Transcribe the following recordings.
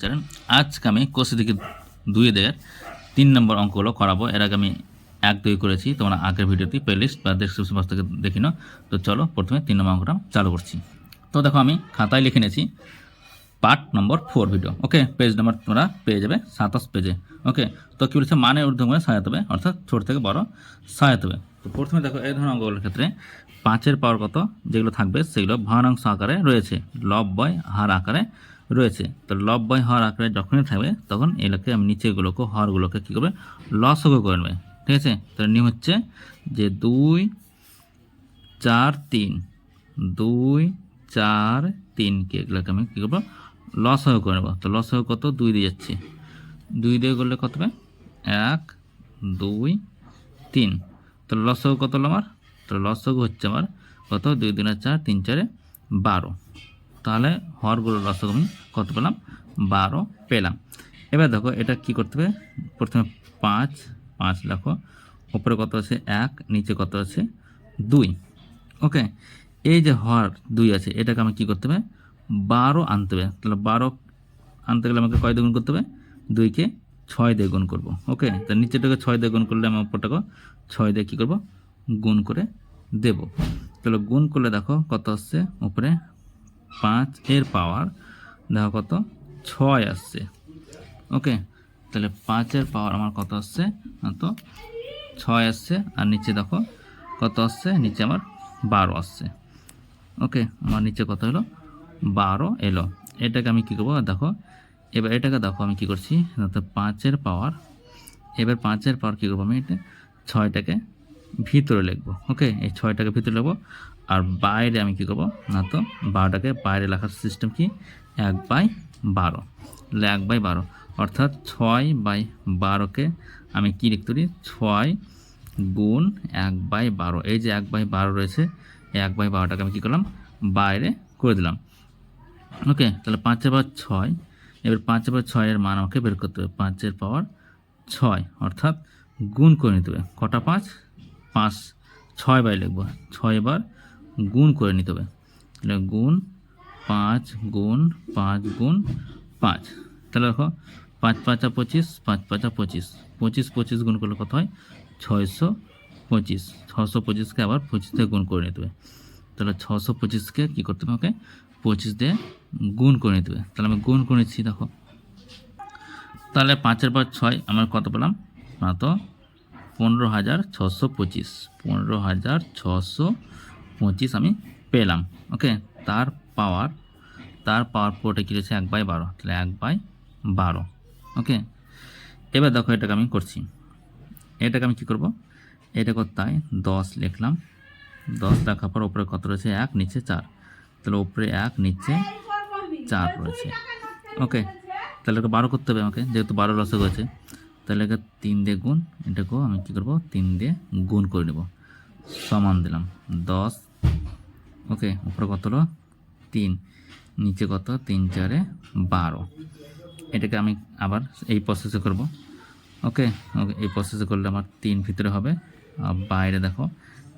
Channel আজকে আমি কোষে দিকে দুই দেড় তিন নম্বর অঙ্কগুলো করাবো। এর আগে আমি এক দুই করেছি, তোমরা আগের ভিডিওতে প্লেলিস্ট বা ডেসক্রিপশন থেকে দেখি নাও। তো চলো, প্রথমে তিন নম্বর অঙ্কটা চালু করছি। তো দেখো, আমি খাতায় লিখে নিয়েছি part number four video okay page number তোমরা পেয়ে যাবে, সাতাশ পেজে ওকে তো কী বলেছে? মানে ঊর্ধ্বমূলে সাজাতে হবে, অর্থাৎ ছোট থেকে বড় সাজাতে হবে। তো প্রথমে দেখো, এই ধরনের অঙ্কগুলোর ক্ষেত্রে পাঁচের পাওয়ার কত? যেগুলো থাকবে, সেগুলো ভগ্নাংশ আকারে রয়েছে। লব বয়, হার আকারে রয়েছে। তো লব বয় হর আকারে যখনই থাকবে, তখন এগুলোকে আমি নিচেগুলোকে হরগুলোকে কী করবে? লসগো করে নেবে। ঠিক আছে? তো নিয়ম হচ্ছে যে দুই, চার, তিন। দুই, চার তিনকে এগুলোকে আমি কী করব? লস হয়ে করে নেব। তো লস হয়ে কত? দুই দিয়ে যাচ্ছে। দুই দিয়ে করলে কত হবে? এক, দুই, তিন। তো লস কত হলো আমার? তো লস হচ্ছে আমার কত? দুই দিনে চার, তিন, চারে বারো। তাহলে হরগুলো লস আমি কত পেলাম? বারো পেলাম। এবার দেখো এটা কি করতে হবে? প্রথমে পাঁচ পাঁচ লেখো। উপরে কত আছে? এক, নিচে কত আছে? দুই। ওকে? এই যে হর দুই আছে, এটাকে আমি কি করতে হবে? বারো আনতে হবে। তাহলে বারো আনতে গেলে আমাকে কয় দিয়ে গুণ করতে হবে? দুইকে ছয় দিয়ে গুণ করব। ওকে? তো নিচেটাকে ছয় দিয়ে গুণ করলে আমি উপরটাকে ছয় দিয়ে কী করব? গুণ করে দেব। তাহলে গুণ করলে দেখো কত আসছে? উপরে পাঁচ এর পাওয়ার, দেখো কত, ছয় আসছে। ওকে, তাহলে পাঁচের পাওয়ার আমার কত আসছে? তো, ছয় আসছে, আর নিচে দেখো কত আসছে? নিচে আমার বারো আসছে। ওকে, আমার নিচে কত হলো বারো এলো। এটাকে আমি কী করব? দেখো, এবার এটাকে দেখো আমি কী করছি? তো পাঁচের পাওয়ার, এবার পাঁচের পাওয়ার কী করব আমি? এটা ছয়টাকে ভিতরে লিখব। ওকে, এই ছয়টাকে ভিতরে লিখব। আর বাইরে আমি কী করব? না তো, বারোটাকে বাইরে লেখার সিস্টেম কি? এক বাই বারো। তাহলে এক বাই বারো। অর্থাৎ ছয় বাই বারোকে আমি কী লিখতে পারি? ছয় গুণ এক বাই বারো। এই যে এক বাই বারো রয়েছে এক বাই বারোটাকে আমি কী করলাম? বাইরে করে দিলাম। ওকে, তাহলে পাঁচের পাওয়ার ছয়। এবার পাঁচের পাওয়ার ছয়ের মান আমাকে বের করতে হবে। পাঁচের পাওয়ার ছয়, অর্থাৎ গুণ করে নিতে হবে। কটা পাঁচ? পাঁচ। ছয় বাই লিখব। ছয় বার গুণ করে নিতে হবে। তাহলে গুণ পাঁচ গুণ পাঁচ গুণ পাঁচ। তাহলে দেখো, পাঁচ পাঁচা পঁচিশ, পাঁচ পাঁচা পঁচিশ। পঁচিশ পঁচিশ গুণ করলে কত হয়? ছয়শো পঁচিশ। ছশো পঁচিশকে আবার পঁচিশ দিয়ে গুণ করে নিতে হবে। তাহলে ছশো পঁচিশকে কী করতে হবে আমাকে? পঁচিশ দিয়ে গুণ করে নিতে হবে। তাহলে আমি গুণ করে নিচ্ছি, দেখো। তাহলে পাঁচের পর ছয় আমার কত পেলাম? তো পনেরো হাজার ছশো পঁচিশ। পনেরো হাজার ছশো পঁচিশ আমি পেলাম ওকে তার পাওয়ার তার পাওয়ার পুরোটা কী রয়েছে? এক বাই বারো, তাহলে এক বাই বারো ওকে এবার দেখো এটাকে আমি করছি। এটাকে আমি কী করব? এটা হয় দশ লিখলাম। দশ লেখার পর উপরে কত রয়েছে? এক, নিচে চার। তাহলে উপরে এক, নিচে চার রয়েছে ওকে তাহলে এটা বারো করতে হবে আমাকে, যেহেতু বারো লসে রয়েছে তাহলে এটা তিন দিয়ে গুণ, এটাকেও আমি কী করব? তিন দিয়ে গুণ করে নেব। সমান দিলাম। দশ ওকে, উপরে কত হলো? তিন। নিচে কত? তিন, চারে বারো। এটাকে আমি আবার এই প্রসেসে করব। ওকে ওকে, এই প্রসেসে করলে আমার তিন ভিতরে হবে। আর বাইরে দেখো,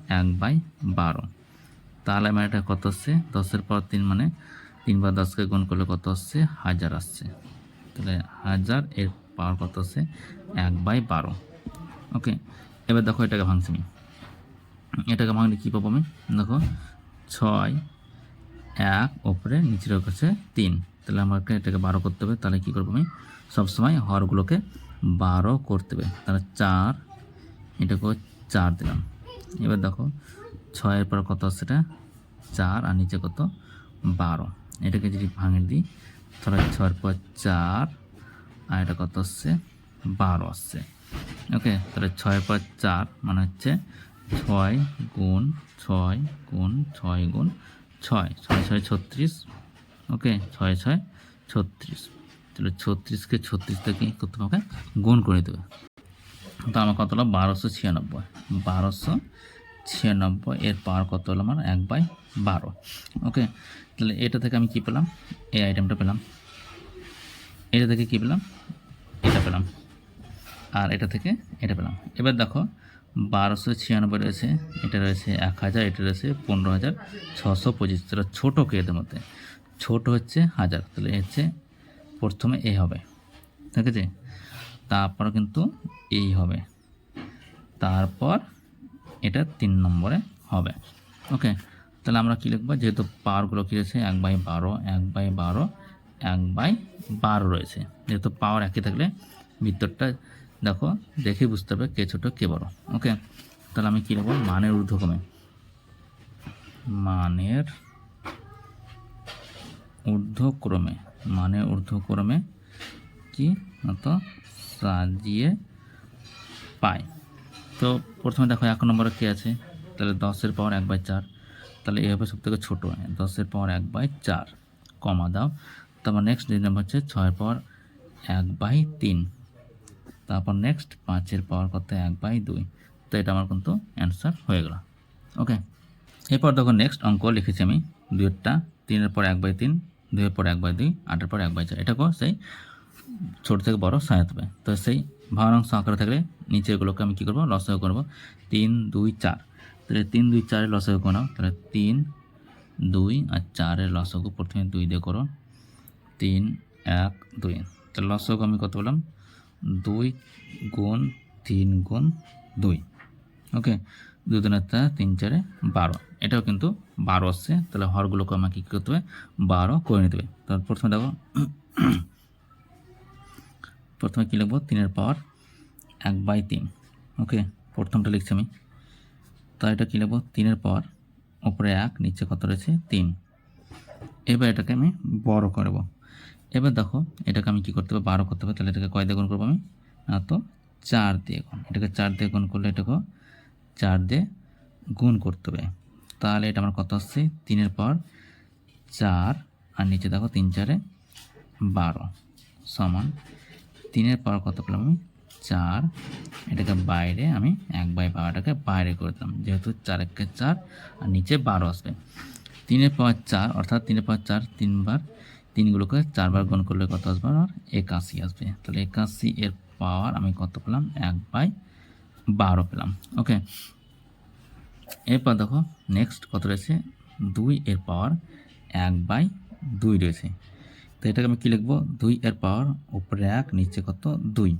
এক বাই বারো। তাহলে আমার এটা কত আসছে? দশের পর তিন মানে তিন বার দশকে গুণ করলে কত আসছে? হাজার আসছে। তাহলে হাজার এর পাওয়ার কত আসছে? এক বাই বারো। ওকে, এবার দেখো এটাকে ভাঙছি আমি। এটাকে ভাঙলে কী পাবো আমি? দেখো, ছয়, এক, ওপরে, নিচের কাছে তিন। তাহলে আমাকে এটাকে বারো করতে হবে, তাহলে কী করব আমি? সবসময় হরগুলোকে বারো করতে হবে। তাহলে চার এটাকে চার দিলাম। এবার দেখো, ছয়ের পর কত এটা? চার, আর নিচে কত? বারো। এটাকে যদি ভাঙে দিই, তাহলে ছয়ের পর চার, আর এটা কত আসছে বারো আসছে ওকে, তাহলে ছয়ের পর চার মানে হচ্ছে ছয় গুণ ছয় গুণ ছয় গুণ ছয় ছয় ছয় ছত্রিশ ওকে ছয় ছয় ছত্রিশ। তাহলে ছত্রিশকে ছত্রিশ থেকে করতে হবে গুণ করে দেবে। তো আমার কত হলো? বারোশো ছিয়ানব্বই। বারোশো ছিয়ানব্বই, এর পাওয়ার কত হলো আমার? এক বাই বারো। ওকে তাহলে এটা থেকে আমি কী পেলাম? এই আইটেমটা পেলাম। এটা থেকে কী পেলাম? এটা পেলাম। আর এটা থেকে এটা পেলাম। এবার দেখো বারোশো ছিয়ানব্বই রয়েছে, এটা রয়েছে এক হাজার, এটা রয়েছে পনেরো হাজার ছশো পঁচিশ। তাহলে ছোটো কে এদের মধ্যে, ছোটো হচ্ছে হাজার, তাহলে হচ্ছে প্রথমে এ হবে, ঠিক আছে? তারপর কিন্তু এই হবে, তারপর এটা তিন নম্বরে হবে, ওকে? তাহলে আমরা কী লিখব? যেহেতু পাওয়ারগুলো কী রয়েছে? এক বাই বারো, এক বাই বারো, এক বাই বারো রয়েছে, যেহেতু পাওয়ার একই থাকলে ভিতরটা দেখো দেখে বুঝতে হবে কে ছোটো, কে বড়। ওকে, তাহলে আমি কী লিখব? মানের ঊর্ধ্বক্রমে। মানের ঊর্ধ্বক্রমে। মানের ঊর্ধ্বক্রমে কি? তো সাজিয়ে পাই। তো প্রথমে দেখো, এক নম্বরে কে আছে? তাহলে দশের পাওয়ার এক বাই চার। তাহলে এ হবে সব থেকে ছোটো দশের পাওয়ার এক বাই চার। কমা দাও। তারপর নেক্সট দুই নম্বর হচ্ছে, ছয়ের পাওয়ার এক বাই তিন। তারপর নেক্সট পাঁচের পাওয়ার কত? এক বাই দুই। তো এটা আমার কিন্তু অ্যান্সার হয়ে গেল। ওকে এরপর দেখো নেক্সট অঙ্ক লিখেছি আমি। দুইটা তিনের পর এক বাই তিন, দুইয়ের পর এক বাই দুই, আটের পর এক বাই চার। এটাকেও সেই ছোট থেকে বড় সাজাতে হবে তো সেই ভগ্নাংশ আকারে থাকলে নিচেরগুলোকে আমি কী করব? লসাগু করব। তিন, দুই, চার। তাহলে তিন, দুই চারের লসাগু করো তাহলে তিন, দুই আর চারের লসাগু প্রথমে দুই দিয়ে করো। তিন, এক, দুই। তাহলে লসাগু আমি কত বললাম? দুই গুণ তিন গুণ দুই। ওকে দুই দিনের তা তিন চারে বারো। এটাও কিন্তু বারো আসছে। তাহলে হরগুলোকে আমাকে কী করতে হবে? বারো করে নিতে হবে। তাহলে প্রথমে দেখো, প্রথমে কী লিখব? তিনের পাওয়ার এক বাই তিন। ওকে প্রথমটা লিখছি আমি। তো এটা কী লিখব? তিনের পাওয়ার ওপরে এক, নিচে কত রয়েছে? তিন। এবার এটাকে আমি বড় করব এবার দেখো, এটাকে আমি কী করতে হবে? বারো করতে হবে, তাহলে এটাকে কয় দিয়ে গুণ করব আমি? না তো, চার দিয়ে গুণ। এটাকে চার দিয়ে গুণ করলে এটাকে চার দিয়ে গুণ করতে হবে। তাহলে এটা আমার কত আসছে? তিনের পর চার, আর নিচে দেখো তিন চারে বারো সমান। তিনের পর কত পেলাম আমি? চার। এটাকে বাইরে আমি এক বাই বারোটাকে বাইরে করে দিলাম। যেহেতু চার একে চার, আর নিচে বারো আসবে। তিনের পর চার, অর্থাৎ তিনের পর চার, তিনবার তিনগুলোকে চারবার গুণ করলে কত আসবে? আর একাশি আসবে। তাহলে একাশি এর পাওয়ার আমি কত পেলাম? এক বাই বারো পেলাম। ওকে? এরপর দেখো নেক্সট কত রয়েছে? দুই এর পাওয়ার এক বাই দুই রয়েছে। তো এটাকে আমি কী লিখব? দুই এর পাওয়ার উপরে এক, নিচে কত? দুই।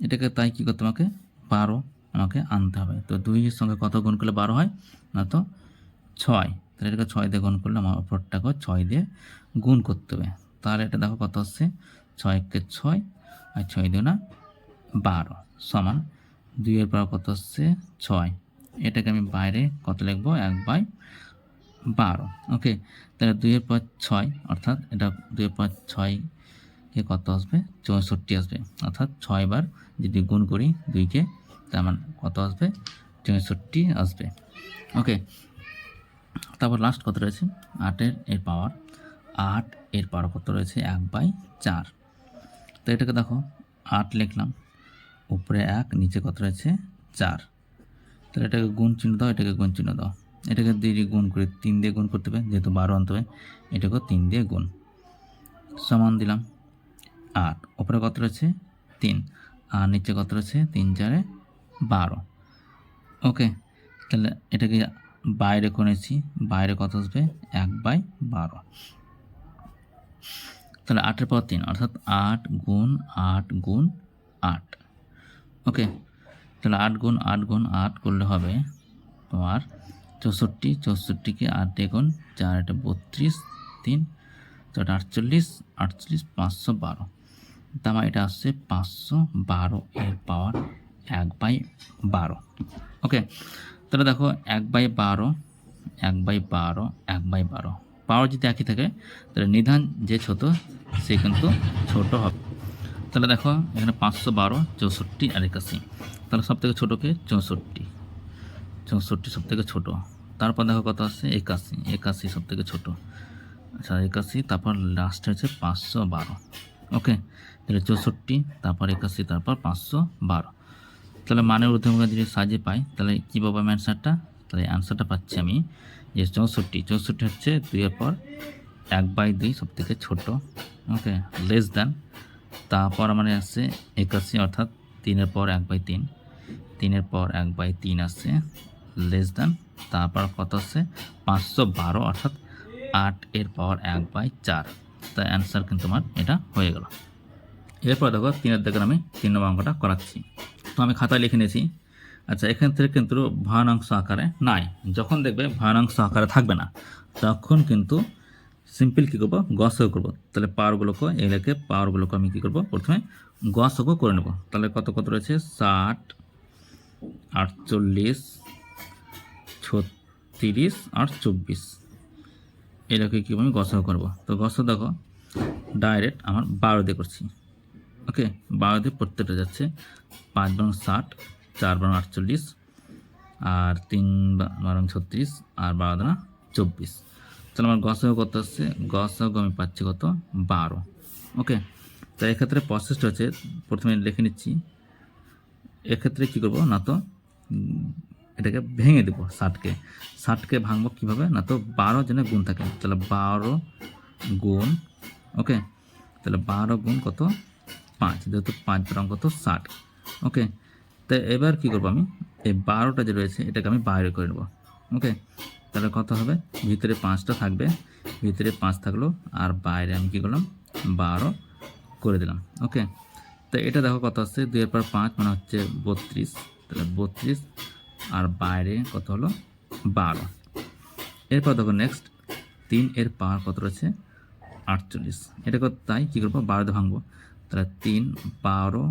এটাকে তাই কী করতে আমাকে? বারো আমাকে আনতে হবে। তো দুইয়ের সঙ্গে কত গুণ করলে বারো হয়? না তো ছয়। তাহলে এটাকে ছয় দিয়ে গুণ করলে আমার উপরটাকে ছয় দিয়ে গুণ করতে হবে। তাহলে এটা দেখো কত হচ্ছে? ছয়কে ছয় আর ছয় দিয়ে না বারো সমান দুইয়ের পর কত হচ্ছে? ছয়। এটাকে আমি বাইরে কত লিখব? এক বাই বারো। ওকে, তাহলে দুইয়ের পর ছয়, অর্থাৎ এটা দুইয়ের পর ছয় কে কত আসবে? চৌষট্টি আসবে। অর্থাৎ ছয়বার যদি গুণ করি দুইকে, তার মানে কত আসবে? চৌষট্টি আসবে। ওকে তারপর লাস্ট কত রয়েছে? আটের এর পাওয়ার আট এর পাওয়ার কত রয়েছে? এক বাই চার। তো এটাকে দেখো, আট লিখলাম, উপরে এক, নিচে কত রয়েছে? চার। তাহলে এটাকে গুণ চিহ্ন দাও, এটাকে গুণ চিহ্ন দাও। এটাকে দিয়ে গুণ করে তিন দিয়ে গুণ করতে হবে, যেহেতু বারো আনতে হবে, এটাকেও তিন দিয়ে গুণ। সমান দিলাম, আট। ওপরে কত রয়েছে? তিন। আর নিচে কত রয়েছে? তিন, চারে বারো। ওকে তাহলে এটাকে বাইরে করেছি বাইরে কত আসবে? এক বাই বারো। তাহলে আটের পর তিন, অর্থাৎ আট গুণ আট গুণ আট। ওকে, তাহলে আট গুণ আট গুণ আট করলে হবে তোমার চৌষট্টি। চৌষট্টিকে আট গুণ চার, এটা বত্রিশ, তিন চারটা আটচল্লিশ আটচল্লিশ, পাঁচশো বারো। তার এটা আসছে পাঁচশো বারো এর পাওয়ার এক বাই বারো। ওকে তাহলে দেখো এক বাই বারো, এক বাই বারো, এক বাই বারো। পাওয়ার যদি একই থাকে, তাহলে নিধান যে ছোট, সে কিন্তু ছোট হবে। তাহলে দেখো এখানে পাঁচশো বারো, চৌষট্টি আর একাশি। তাহলে সব থেকে ছোটোকে চৌষট্টি। চৌষট্টি সব থেকে ছোটো। তারপর দেখো কত আসছে? একাশি। একাশি সব থেকে ছোটো। আচ্ছা একাশি, তারপর লাস্টে হচ্ছে পাঁচশো বারো। ওকে তাহলে চৌষট্টি, তারপর একাশি, তারপর পাঁচশো বারো। তাহলে মানের ঊর্ধ্বমুখে যদি সাজে পাই, তাহলে কী পাবো আমি অ্যান্সারটা তাহলে অ্যান্সারটা পাচ্ছি আমি যে চৌষট্টি। চৌষট্টি হচ্ছে দুইয়ের পর এক বাই দুই সব থেকে ছোটো। ওকে লেস দেন তারপর মানে আসছে একাশি, অর্থাৎ তিনের পর এক বাই তিন। তিনের পর এক বাই তিন আসছে লেস দেন তারপর কত আসছে পাঁচশো বারো, অর্থাৎ আট এর পাওয়ার এক বাই চার। তাই অ্যান্সার কিন্তু আমার এটা হয়ে গেল। এরপর দেখো তিনের দেখেন আমি তিন নম্বর অঙ্কটা করাচ্ছি। তো আমি খাতায় লিখে নিয়েছি। আচ্ছা এখান থেকে কিন্তু ভয়ানাংশ আকারে নাই। যখন দেখবে ভয়ানাংশ আকারে থাকবে না, তখন কিন্তু সিম্পল কী করব? গসও করব। তাহলে পাওয়ারগুলোকে এগুলোকে পাওয়ারগুলোকে আমি কী করব? প্রথমে গসও করে নেব। তাহলে কত কত রয়েছে? ষাট, আটচল্লিশ, ছত্রিশ, আর চব্বিশ। এটাকে কী আমি গসও করব। তো গসও দেখো ডাইরেক্ট আমার বারো দিয়ে করছি। ওকে বারো দিয়ে প্রত্যেকটা যাচ্ছে। পাঁচ বারো ষাট, চার বারো আটচল্লিশ, আর তিন বারো ছত্রিশ, আর বারো দানা চব্বিশ। তাহলে আমার গসাও কত আসছে? গসাও আমি পাচ্ছি কত? বারো। ওকে? তো এক্ষেত্রে প্রসেসটা হচ্ছে, প্রথমে লিখে নিচ্ছি। এক্ষেত্রে কী করব? না তো এটাকে ভেঙে দেবো ষাটকে। ষাটকে ভাঙবো কীভাবে? না তো বারো জনে গুণ থাকে। তাহলে বারো গুণ, ওকে? তাহলে বারো গুণ কত? পাঁচ। যেহেতু পাঁচ বারো কত? ষাট। ওকে, তো এবার কী করব আমি? এই বারোটা যে রয়েছে, এটাকে আমি বাইরে করে নেব। ওকে, তাহলে কত হবে? ভিতরে পাঁচটা থাকবে। ভিতরে পাঁচ থাকল, আর বাইরে আমি কী করলাম? বারো করে দিলাম। ওকে, তো এটা দেখো কত আসছে? দুইয়ের পর পাঁচ মানে হচ্ছে বত্রিশ। তাহলে বত্রিশ, আর বাইরে কত হলো? বারো। এরপর দেখো নেক্সট তিন এর পাওয়ার কত রয়েছে? আটচল্লিশ। এটা তাই কী করব? বারোতে ভাঙবো। তাহলে তিন, বারো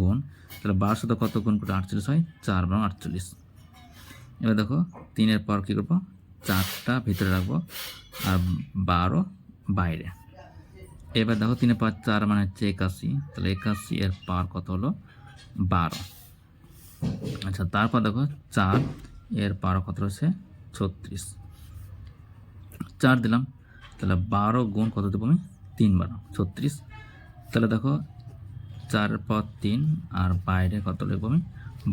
গুণ তাহলে বারোর সাথে কত গুণ করে আটচল্লিশ হয়? চার বারো আটচল্লিশ। এবার দেখো, তিনের পর কী করব? চারটা ভিতরে রাখব আর বারো বাইরে। এবার দেখো, তিনের পাঁচ চার মানে হচ্ছে একাশি। তাহলে একাশি এর পার কত হলো? বারো। আচ্ছা তারপর দেখো, চার এর পার কত রয়েছে ছত্রিশ। চার দিলাম, তাহলে বারো গুণ কত দেবো আমি? তিন বারো। ছত্রিশ। তাহলে দেখো চারের পর তিন, আর বাইরে কত লিখব আমি?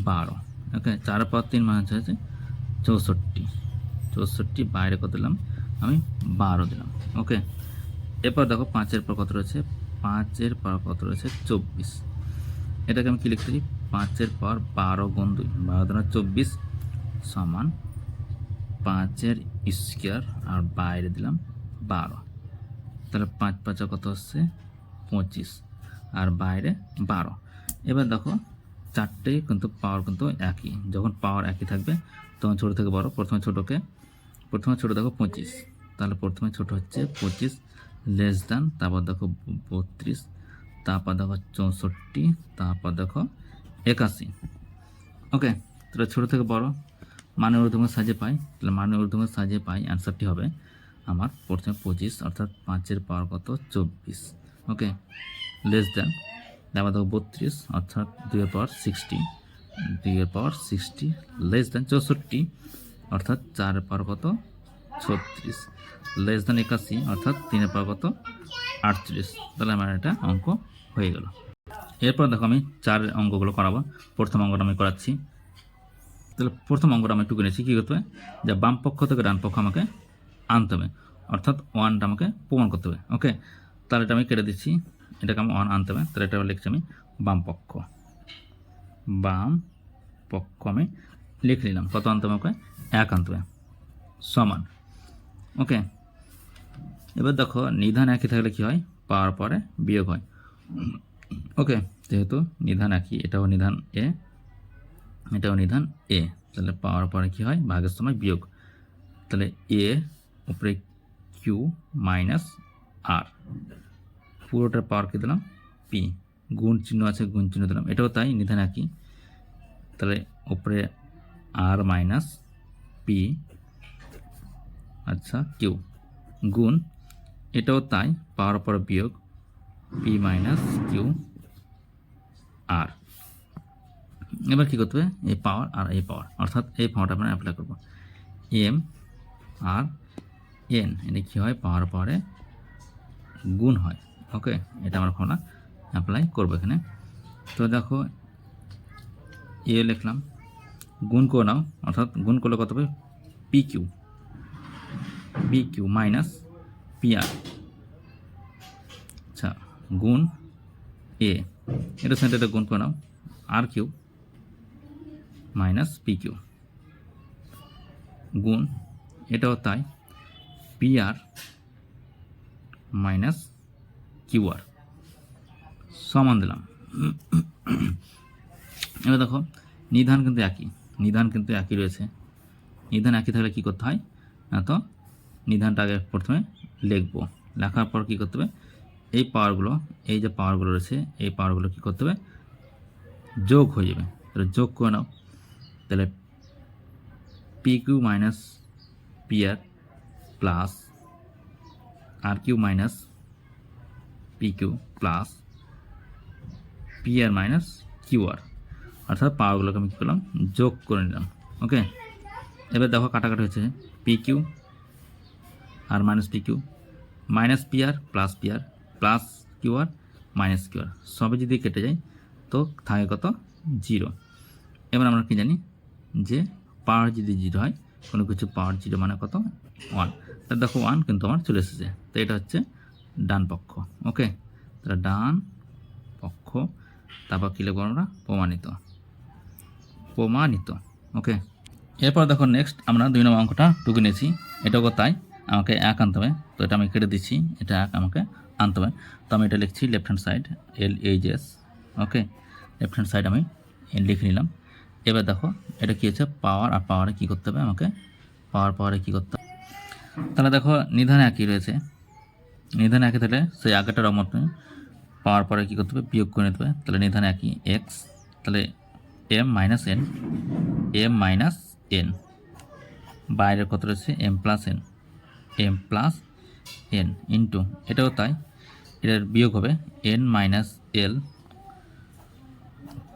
বারো। ওকে চারের পর তিন মানে হচ্ছে চৌষট্টি। চৌষট্টি, বাইরে কত দিলাম? আমি বারো দিলাম। ওকে, এরপর দেখো পাঁচের পর কত রয়েছে? পাঁচের পর কত রয়েছে? চব্বিশ। এটাকে আমি কি লিখতে পাঁচের পর বারো গুণ দুই, বারো দুনা চব্বিশ সমান পাঁচের স্কোয়ার, আর বাইরে দিলাম বারো। তাহলে পাঁচ পাঁচা কত হচ্ছে? পঁচিশ। আর বাইরে বারো। এবার দেখো চারটেই কিন্তু পাওয়ার কিন্তু একই। যখন পাওয়ার একই থাকবে, তখন ছোটো থেকে বড়, প্রথমে ছোটোকে, প্রথমে ছোটো দেখো পঁচিশ। তাহলে প্রথমে ছোট হচ্ছে পঁচিশ লেস দ্যান তারপর দেখো বত্রিশ, তারপর দেখো চৌষট্টি, তারপর দেখো একাশি। ওকে তাহলে ছোটো থেকে বড় মানে ঊর্ধ্বমুখ সাজে পাই, তাহলে মানে ঊর্ধ্বমুখ সাজে পাই অ্যান্সারটি হবে আমার প্রথমে পঁচিশ, অর্থাৎ পাঁচের পাওয়ার কত? চব্বিশ। ওকে লেস দেন তারপর দেখো বত্রিশ, অর্থাৎ দুইয়ের পাওয়ার সিক্সটি দুইয়ের পাওয়ার সিক্সটি লেস দেন চৌষট্টি, অর্থাৎ চারের পাওয়ার কত? ছত্রিশ। লেস দেন একাশি, অর্থাৎ তিনের পাওয়ার কত? আটচল্লিশ তাহলে আমার এটা অঙ্ক হয়ে গেল। এরপর দেখো আমি চারের অঙ্কগুলো করাবো। প্রথম অঙ্কটা আমি করাচ্ছি। তাহলে প্রথম অঙ্কটা আমি একটু কিনেছি কী করতে হবে? যে বাম পক্ষ থেকে ডান পক্ষ আমাকে আনতে হবে। অর্থাৎ ওয়ানটা আমাকে প্রমাণ করতে হবে। ওকে তাহলে এটা আমি কেটে দিচ্ছি। এটাকে আমি অন আনতে হবে। তাহলে এটা লিখছি আমি বাম পক্ষ। বাম পক্ষ আমি লিখে নিলাম। কত আনতে হবে আমাকে? এক আনতে হবে। সমান। ওকে। এবার দেখো, নিধান একই থাকলে কী হয়? পাওয়ার পরে বিয়োগ হয়। ওকে, যেহেতু নিধান একই, এটাও নিধান এ এটাও নিধান এ তাহলে পাওয়ার পরে কী হয়? ভাগের সময় বিয়োগ। তাহলে এ উপরে কিউ মাইনাস আর পুরোটার পাওয়ার কী দিলাম? পি গুণ চিহ্ন আছে, গুণ চিহ্ন দিলাম। এটাও তাই, নিধান একই। তাহলে উপরে আর মাইনাস পি আচ্ছা কিউ গুণ, এটাও তাই পাওয়ার পর বিয়োগ পি মাইনাস কিউ আর এবার কী করতে হবে? এই পাওয়ার আর এই পাওয়ার অর্থাৎ এই পাওয়ারটা আমরা অ্যাপ্লাই করব। এম আর এন এটা কী হয়? পাওয়ার পাওয়ারে গুণ হয়। ওকে, এটা আমরা এখন অ্যাপ্লাই করব এখানে। তো দেখো, এ লিখলাম, গুণ করে নাও, অর্থাৎ গুণ করলে কত হবে? P Q P Q minus P R আচ্ছা গুণ এ এটা সেন্টারটা গুণ করে নাও আর কিউ মাইনাস পি কিউ গুণ, এটাও তাই P R minus Q R সমান দিলাম। এবার দেখো, নিধান কিন্তু একই। নিধান কিন্তু একই রয়েছে। নিধান একই থাকলে কী করতে হয়? না তো, নিধানটা আগে প্রথমে লিখব। লেখার পর কী করতে হবে? এই পাওয়ারগুলো এই যে পাওয়ারগুলো রয়েছে, এই পাওয়ারগুলো কী করতে হবে? যোগ হয়ে যাবে। তাহলে যোগ করে নাও। তাহলে P Q minus P R plus R Q minus P Q plus P R minus Q R অর্থাৎ পাওয়ারগুলোকে আমি কী করলাম? যোগ করে নিলাম। ওকে এবার দেখো কাটাকাটি হচ্ছে P R minus P minus P R plus P R plus Q R minus Q R সবে যদি কেটে যায়, তো থাকে কত? জিরো এবার আমরা কি জানি যে পাওয়ার যদি জিরো হয়, কোনো কিছু পাওয়ার জিরো মানে কত? ওয়ান তা দেখো ওয়ান কিন্তু আমার চলে এসেছে। তো এটা হচ্ছে ডান পক্ষ, ওকে? তাহলে ডান পক্ষ, তারপর কী লিখব আমরা? প্রমাণিত। প্রমাণিত, ওকে? এরপর দেখো নেক্সট আমরা দুই নম্বর অঙ্কটা টুকে নিয়েছি। এটাও তাই, আমাকে এক আনতে হবে। তো এটা আমি কেটে দিচ্ছি, এটা এক আমাকে আনতে হবে। তো আমি এটা লিখছি left hand side L H S okay? Left hand side আমি লিখে নিলাম। এবার দেখো, এটা কী হচ্ছে পাওয়ার আর পাওয়ারে কী করতে হবে আমাকে? পাওয়ার পাওয়ারে কী করতে হবে? তাহলে দেখো, নিধান একই রয়েছে। নিধান একই তাহলে সেই আগেটার অমত পাওয়ার পরে কী করতে হবে? বিয়োগ করে নিতে হবে। তাহলে নিধান একই এক্স তাহলে M minus N M minus N বাইরের কত রয়েছে? M plus N M plus N into এটাও তাই। এটার বিয়োগ হবে এন মাইনাস এল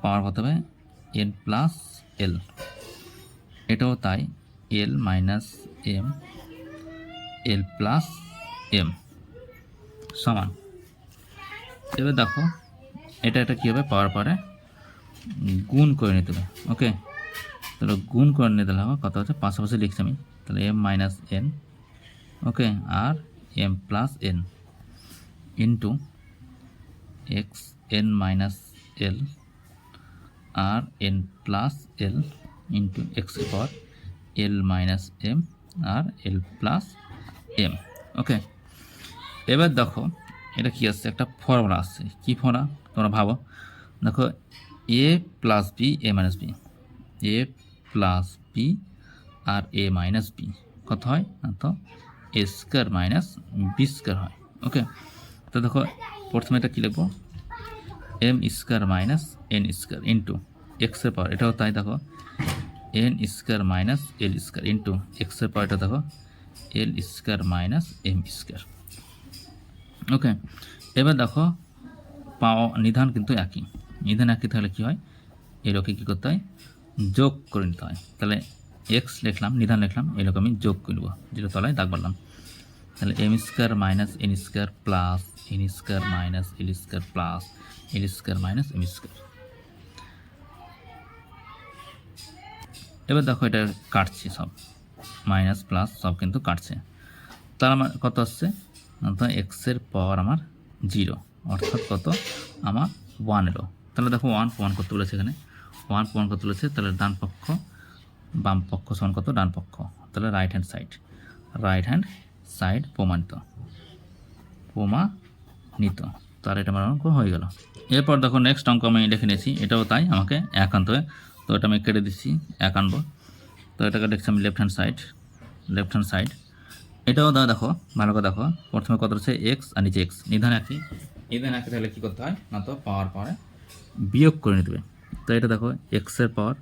পাওয়ার কত হবে? এন প্লাস এল এটাও তাই। L minus M L plus M সমান। এবার দেখো, এটা এটা কী হবে পাওয়ার পরে গুণ করে নিতে হবে ওকে তাহলে গুণ করে নিতে হবে কত হচ্ছে? পাশাপাশি লিখছি আমি। তাহলে এম মাইনাস এন ওকে আর M plus N into X N minus L আর N plus L into X power L minus M আর এল প্লাস এম ওকে এবার দেখো, এটা কি আসছে একটা ফর্মুলা আসছে কী ফর্মুলা? তোমরা ভাবো। দেখো A plus B A minus B A plus B R A minus B কত হয়? না তো A square minus B square হয়। ওকে তো দেখো, প্রথমে এটা কী লিখব? M square minus N square into এক্সের পাওয়ার এটাও তাই দেখো। N square minus L square into এক্সের পাওয়ার এটা দেখো L square minus M square okay এবার দেখো পাওয়া নিধান কিন্তু একই। নিধান একই তাহলে কী হয়? এরকম কী করতে হয়? যোগ করে নিতে হয়। তাহলে এক্স লিখলাম, নিধান লিখলাম এরকম আমি যোগ করব। যেটা তলায় দাগ বাড়লাম। তাহলে M square minus N square plus N square minus L square plus L square minus M square এবার দেখো, এটা কাটছে সব। মাইনাস প্লাস সব কিন্তু কাটছে। তার আমার কত আসছে? তো এক্সের পাওয়ার আমার জিরো অর্থাৎ কত? আমার ওয়ান এলো তাহলে দেখো ওয়ান প্রমাণ করতে বলেছে এখানে। ওয়ান প্রমাণ করতে বলেছে, তাহলে ডান পক্ষ, বাম পক্ষ সমান কত? ডান পক্ষ। তাহলে right hand side right hand side প্রমাণিত। প্রমাণিত। তাহলে এটা আমার অঙ্ক হয়ে গেল। এরপর দেখো নেক্সট অঙ্ক আমি লিখে নিয়েছি। এটাও তাই, আমাকে এক আনতে তো এটা আমি কেটে দিচ্ছি, এক আনব। তো এটাকে লিখছি আমি left hand side left hand side এটাও দাও দেখো, ভালো করে দেখো। প্রথমে কত হচ্ছে এক্স আর নিচে এক্স নিধান একই নিধান একই তাহলে কী করতে হয়? না তো পাওয়ার পরে বিয়োগ করে নিতে তো এটা দেখো এক্সের পাওয়ার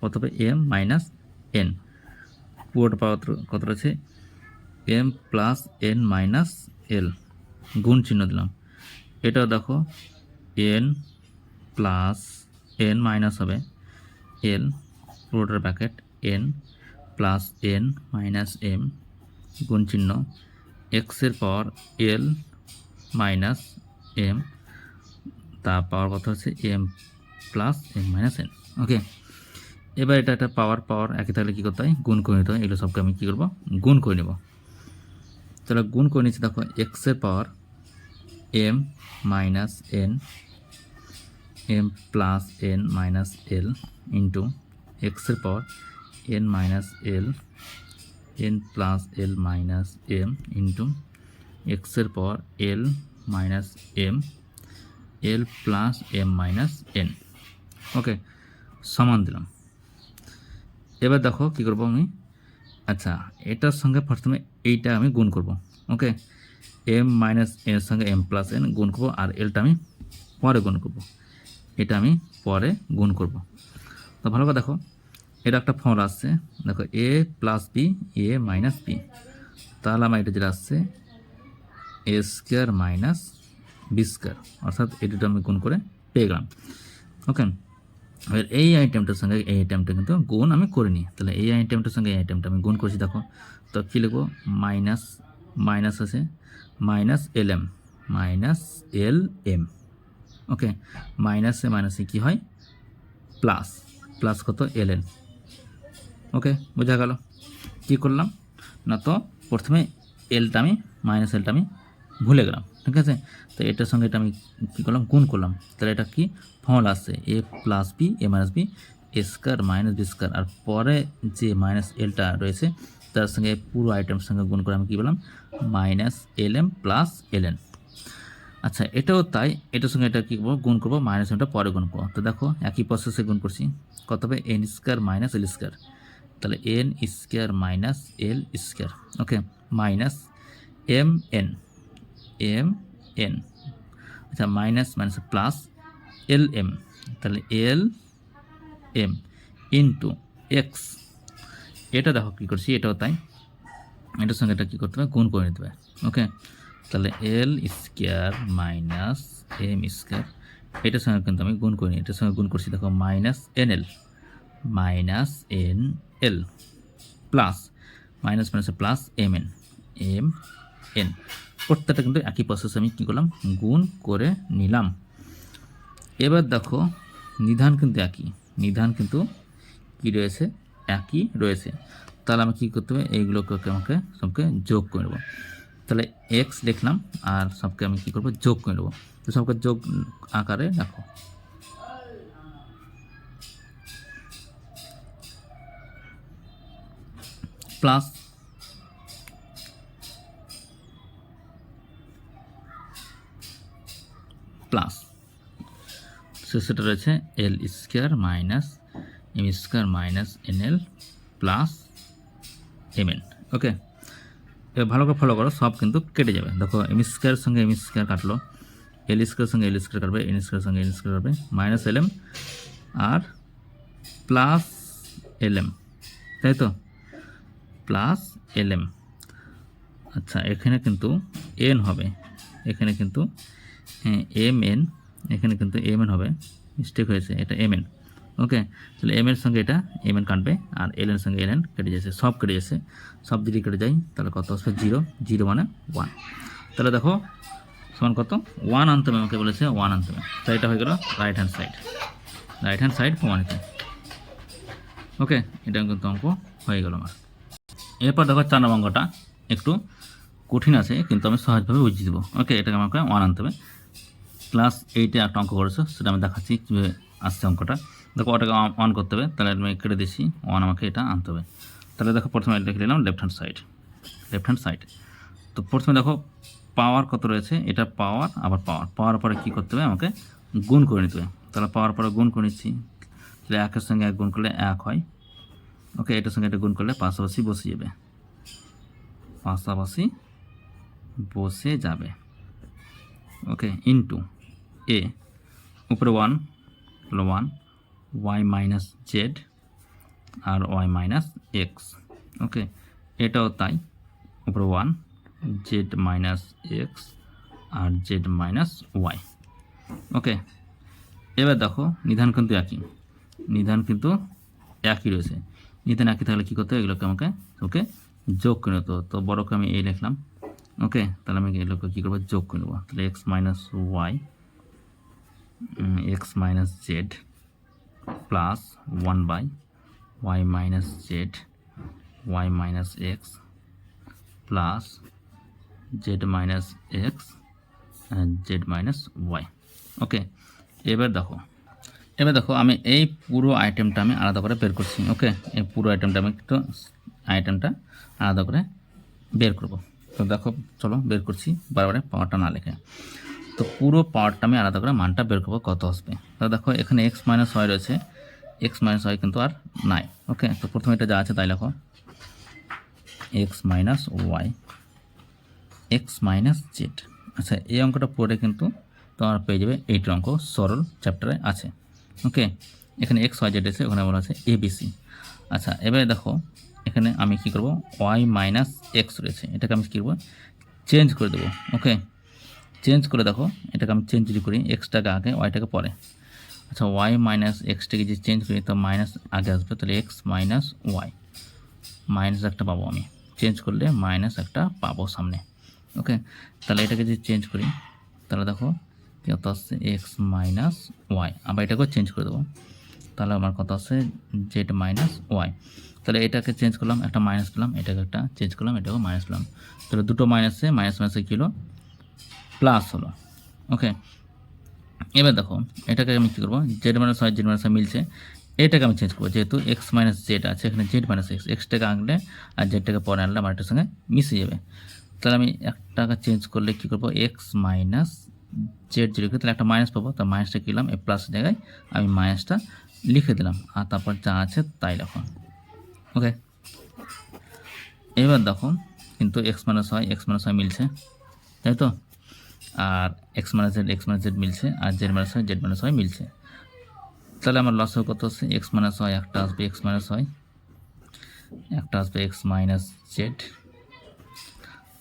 কত হবে? এম মাইনাস এন পুরোটা পাওয়ার কত রয়েছে? M plus N minus L গুণ চিহ্ন দিলাম। এটাও দেখো এন প্লাস এন মাইনাস হবে। এল পুরোটার packet N plus N minus M গুণ চিহ্ন এক্সের পাওয়ার এল মাইনাস এম তার পাওয়ার কত হচ্ছে? M plus M minus N okay এবার এটা একটা পাওয়ার পাওয়ার একই থাকলে কী করতে হয়? গুণ করে নিতে হয়। এগুলো সবকে আমি কী করব? গুণ করে নেব। তাহলে গুণ করে নিচ্ছি, দেখো এক্সের power M minus N M plus N minus L into এক্সের power N minus L N plus L minus M into এক্সের পর L minus M L plus M minus N okay সমান দিলাম। এবার দেখো কী করব আমি? আচ্ছা এটার সঙ্গে প্রথমে এইটা আমি গুণ করব। ওকে এম মাইনাস এর সঙ্গে এম প্লাস এন গুণ করব আর এলটা আমি পরে গুণ করব। এটা আমি পরে গুণ করব। তো ভালো করে দেখো। এটা একটা ফর্মুলা আসছে দেখো A plus B A minus B তাহলে আমার এটা যেটা আসছে A square minus B square অর্থাৎ এটা আমি গুণ করে পেয়ে গেলাম। ওকে এবার এই আইটেমটার সঙ্গে এই আইটেমটা কিন্তু গুণ আমি করিনি তাহলে এই আইটেমটার সঙ্গে এই আইটেমটা আমি গুণ করছি, দেখো। তো কী লিখব? মাইনাস মাইনাস আছে। Minus L M minus L M okay মাইনাসে মাইনাসে কী হয়? প্লাস প্লাস কত? এল এন ওকে, বোঝা গেল। কী করলাম? না তো, প্রথমে এলটা আমি মাইনাস এলটা আমি ভুলে গেলাম, ঠিক আছে? তো এটার সঙ্গে এটা আমি কী করলাম? গুণ করলাম। তাহলে এটা কি? ফর্মুলা আসছে A plus B A minus B A square minus B square আর পরে যে মাইনাস এলটা রয়েছে, তার সঙ্গে পুরো আইটেমের সঙ্গে গুণ করে আমি কী বললাম? Minus L M plus L N আচ্ছা এটাও তাই। এটার সঙ্গে এটা কী করব? গুণ করব মাইনাস এমটা পরে গুণ করব। তো দেখো, একই প্রসেসে গুণ করছি। কত হবে? N square minus L square তাহলে N square minus L square okay minus M N M N আচ্ছা minus minus plus L M তাহলে এল এম ইন্টু এক্স এটা দেখো কী করছি, এটাও তাই, এটার সঙ্গে এটা কী করতে হবে, গুণ করে নিতে হবে ওকে তাহলে L square minus M square এটার সঙ্গে কিন্তু আমি গুণ করিনি, এটার সঙ্গে গুণ করছি, দেখো minus N L minus N L plus minus মাইনাসে plus M N M N প্রত্যেকটা কিন্তু একই প্রসেস আমি কী করলাম? গুণ করে নিলাম। এবার দেখো, নিধান কিন্তু একই। নিধান কিন্তু কী রয়েছে? একই রয়েছে। তাহলে আমি কী করতে হবে? এইগুলোকে আমাকে সবকে যোগ করে নেব। তাহলে এক্স লিখলাম আর সবকে আমি কী করব? যোগ করে নেব। তো সবকে যোগ আকারে রাখো। Plus plus. সেটা রয়েছে L square minus M square minus N L plus M N. Okay? ভালো করে ফলো করো, সব কিন্তু কেটে যাবে। দেখো, এম স্কোয়ারের সঙ্গে এম স্কোয়ার কাটলো, এল স্কোয়ারের সঙ্গে এল স্কোয়ার কাটবে, এন স্কোয়ারের সঙ্গে এন স্কোয়ার কাটবে, মাইনাস এল এম আর প্লাস এল এম। তাই তো? প্লাস এল এম আচ্ছা এখানে কিন্তু এন হবে। এখানে কিন্তু এম এন এখানে কিন্তু এম এন হবে। মিস্টেক হয়েছে, এটা এম এন ওকে তাহলে এম এর সঙ্গে এটা এম এন কাটবে, আর এল এর সঙ্গে এল এন কেটে যাচ্ছে, সব কেটে যাচ্ছে। সব যদি কেটে যায়, তাহলে কত আসবে? জিরো জিরো মানে ওয়ান তাহলে দেখো, সমান কত? ওয়ান আনতে হবে, আমাকে বলেছে ওয়ান আনতে হবে। তাই এটা হয়ে গেল right hand side right hand side প্রমাণিত। ওকে এটা কিন্তু অঙ্ক হয়ে গেল আমার। এরপর দেখো চার নম্বর অঙ্কটা। একটু কঠিন আছে, কিন্তু আমি সহজভাবে বুঝিয়ে দেবো। ওকে এটাকে আমাকে ওয়ান আনতে হবে। ক্লাস এইটে একটা অঙ্ক করেছ, সেটা আমি দেখাচ্ছি কীভাবে আসছে অঙ্কটা। দেখো ওটাকে অন করতে হবে, তাহলে আমি কেটে দিচ্ছি ওয়ান আমাকে এটা আনতে হবে। তাহলে দেখো প্রথমে লিখে নিলাম left hand side left hand side তো প্রথমে দেখো পাওয়ার কত রয়েছে? এটা পাওয়ার আবার পাওয়ার পাওয়ার পরে কী করতে হবে? আমাকে গুণ করে নিতে হবে। তাহলে পাওয়ার পরে গুণ করে নিচ্ছি। তাহলে একের সঙ্গে এক গুণ করলে এক হয়। ওকে এটার সঙ্গে এটা গুণ করলে পাশাপাশি বসে যাবে। পাশাপাশি বসে যাবে। ওকে ইন্টু এ উপরে ওয়ান হলো ওয়ান ওয়াই মাইনাস জেড আর ওয়াই মাইনাস এক্স ওকে, এটাও তাই, উপরে ওয়ান জেড মাইনাস এক্স আর জেড মাইনাস ওয়াই ওকে, এবার দেখো, নিধান কিন্তু একই, নিধান কিন্তু একই রয়েছে। নিধান একই থাকলে কী করতে হবে? এগুলোকে আমাকে, ওকে, যোগ করে নিতে তো বড়কে আমি এই লিখলাম, ওকে, তাহলে আমি এগুলোকে কী করব? যোগ করে নেব। তাহলে X minus Y X minus Z plus one by Y minus Z Y minus X plus Z minus X Z minus Y okay, এবার দেখো এবার দেখো, আমি এই পুরো আইটেমটা আমি আলাদা করে বের করছি ওকে এই পুরো আইটেমটা আমি একটু আইটেমটা আলাদা করে বের করব। তো দেখো, চলো বের করছি, বারবারে পাওয়ারটা না লেখে। তো পুরো পাওয়ারটা আমি আলাদা করে মানটা বের করব, কত আসবে? তো দেখো, এখানে এক্স মাইনাস ওয়াই রয়েছে এক্স মাইনাস ওয়াই কিন্তু আর নাই ওকে তো প্রথমে এটা যা আছে তাই লেখো। X minus Y X minus Z আচ্ছা এই অঙ্কটা পড়ে কিন্তু তোমার পেয়ে যাবে এইটার অঙ্ক সরল চ্যাপ্টারে আছে। ওকে এখানে এক্স ওয়াই জেড এসে ওখানে বলা আছে এবিসি আচ্ছা এবারে দেখো, এখানে আমি কি করব? ওয়াই মাইনাস এক্স রয়েছে, এটাকে আমি কী করব? চেঞ্জ করে দেবো ওকে চেঞ্জ করে দেখো, এটাকে আমি চেঞ্জ যদি করি এক্সটাকে আগে ওয়াইটাকে পরে। আচ্ছা ওয়াই মাইনাস এক্সটাকে যদি চেঞ্জ করি, তো মাইনাস আগে আসবে, তাহলে এক্স মাইনাস ওয়াই মাইনাস একটা পাবো আমি। চেঞ্জ করলে মাইনাস একটা পাবো সামনে ওকে তাহলে এটাকে যদি চেঞ্জ করি, তাহলে দেখো কত আসছে এক্স মাইনাস ওয়াই আবার এটাকেও চেঞ্জ করে দেবো। তাহলে আমার কত আছে? জেড মাইনাস ওয়াই তাহলে এটাকে চেঞ্জ করলাম, একটা মাইনাস পেলাম, এটাকে একটা চেঞ্জ করলাম, এটাকেও মাইনাস পেলাম। তাহলে দুটো মাইনাসে মাইনাস মাইনাসে কী হলো? প্লাস হলো। ওকে এবার দেখো, এটাকে আমি কী করব? Z minus Y Z minus মিলছে। এটাকে আমি চেঞ্জ করব, যেহেতু এক্স মাইনাস জেড আছে, এখানে জেড মাইনাস এক্স এক্সটাকে আনলে আর জেডটাকে পরে আনলে আমার এটার সঙ্গে মিশে যাবে। তাহলে আমি একটাকে চেঞ্জ করলে কী করব? এক্স মাইনাস জেড জিরো তাহলে একটা মাইনাস পাবো, তো মাইনাসটা কী এ প্লাস জায়গায় আমি মাইনাসটা লিখে দিলাম। আর তারপর যা আছে তাই লেখো। ওকে এবার দেখো, কিন্তু এক্স মাইনাস হয় এক্স মাইনাস হয় মিলছে, তাই তো? আর X minus Z X minus Z মিলছে, আর জেড মাইনাস হয় জেড মাইনাস হয় মিলছে। তাহলে আমার লস কত আছে এক্স মাইনাস হয় একটা আসবে এক্স মাইনাস হয় একটা আসবে এক্স মাইনাস জেড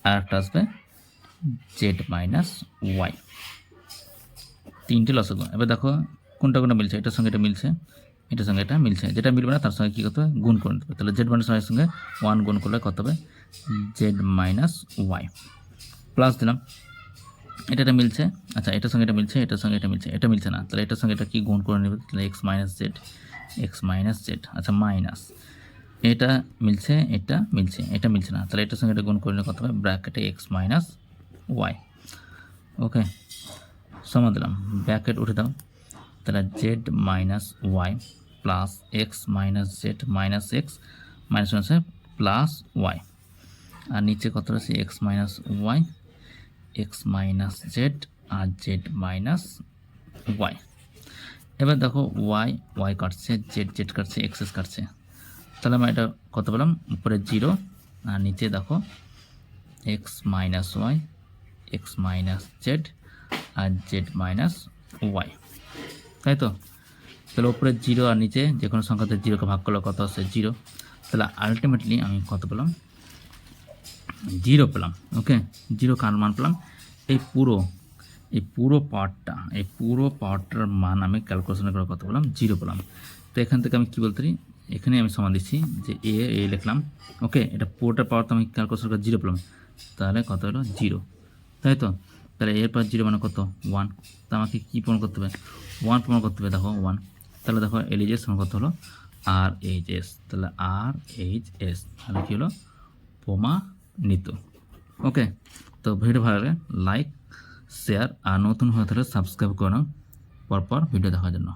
আর একটা আসবে জেড মাইনাস ওয়াই তিনটে লস এবার দেখো কোনটা কোনটা মিলছে? এটার সঙ্গে এটা মিলছে, এটার সঙ্গে এটা মিলছে। যেটা মিলবে না, তার সঙ্গে কী করতে হবে? গুণ করে নিতে তাহলে জেড মাইনাস সঙ্গে ওয়ান গুণ করলে কত হবে? জেড মাইনাস ওয়াই প্লাস দিলাম। এটা এটা মিলছে। আচ্ছা এটার সঙ্গে এটা মিলছে, এটার সঙ্গে এটা মিলছে এটা মিলছে না। তাহলে এটার সঙ্গে এটা কি গুণ করে নেবে? তাহলে X minus Z X minus Z আচ্ছা মাইনাস এটা মিলছে এটা মিলছে এটা মিলছে না। তাহলে এটার সঙ্গে এটা গুণ করে নিলে কত হবে? ব্র্যাকেটে এক্স মাইনাস ওয়াই ওকে সমান দিলাম। ব্র্যাকেট উঠে দাও। তাহলে Z minus Y plus X minus Z minus X minus minus plus Y আর নিচে কত রয়েছে? X minus Y X minus Z আর জেড মাইনাস ওয়াই এবার দেখো ওয়াই ওয়াই কাটছে জেড জেড কাটছে এক্স এক্স কাটছে। তাহলে আমরা এটা কত পেলাম? উপরে জিরো আর নিচে দেখো X minus Y X minus Z আর জেড মাইনাস ওয়াই তাই তো তাহলে উপরে জিরো আর নিচে যে কোনো সংখ্যাতে জিরোকে ভাগ করলে কত আসছে জিরো তাহলে আলটিমেটলি আমি কত পেলাম? জিরো পেলাম ওকে জিরো কার মান পেলাম। এই পুরো এই পুরো পাওয়ারটা এই পুরো পাওয়ারটার মান আমি ক্যালকুলেশন করে কত পেলাম? জিরো পেলাম। তো এখান থেকে আমি কী বলতে পারি? এখানে আমি সমান দিচ্ছি যে এ এ লিখলাম ওকে এটা পুরোটা পাওয়ার তো আমি ক্যালকুলেশন করে জিরো পেলাম। তাহলে কত হলো? জিরো তাই তো তাহলে এরপর জিরো মানে কত? ওয়ান তা আমাকে কী প্রমাণ করতে হবে? ওয়ান প্রমাণ করতে হবে, দেখো ওয়ান তাহলে দেখো এল এইচ এস সমান কত হলো? আর এইচ এস তাহলে আর এইচ এস তাহলে কী হলো? প্রমাণিত। ওকে তো ভিডিও ভালো লাগে লাইক শেয়ার আর নতুন হয়ে থাকলে সাবস্ক্রাইব করে পরপর ভিডিও দেখার জন্য।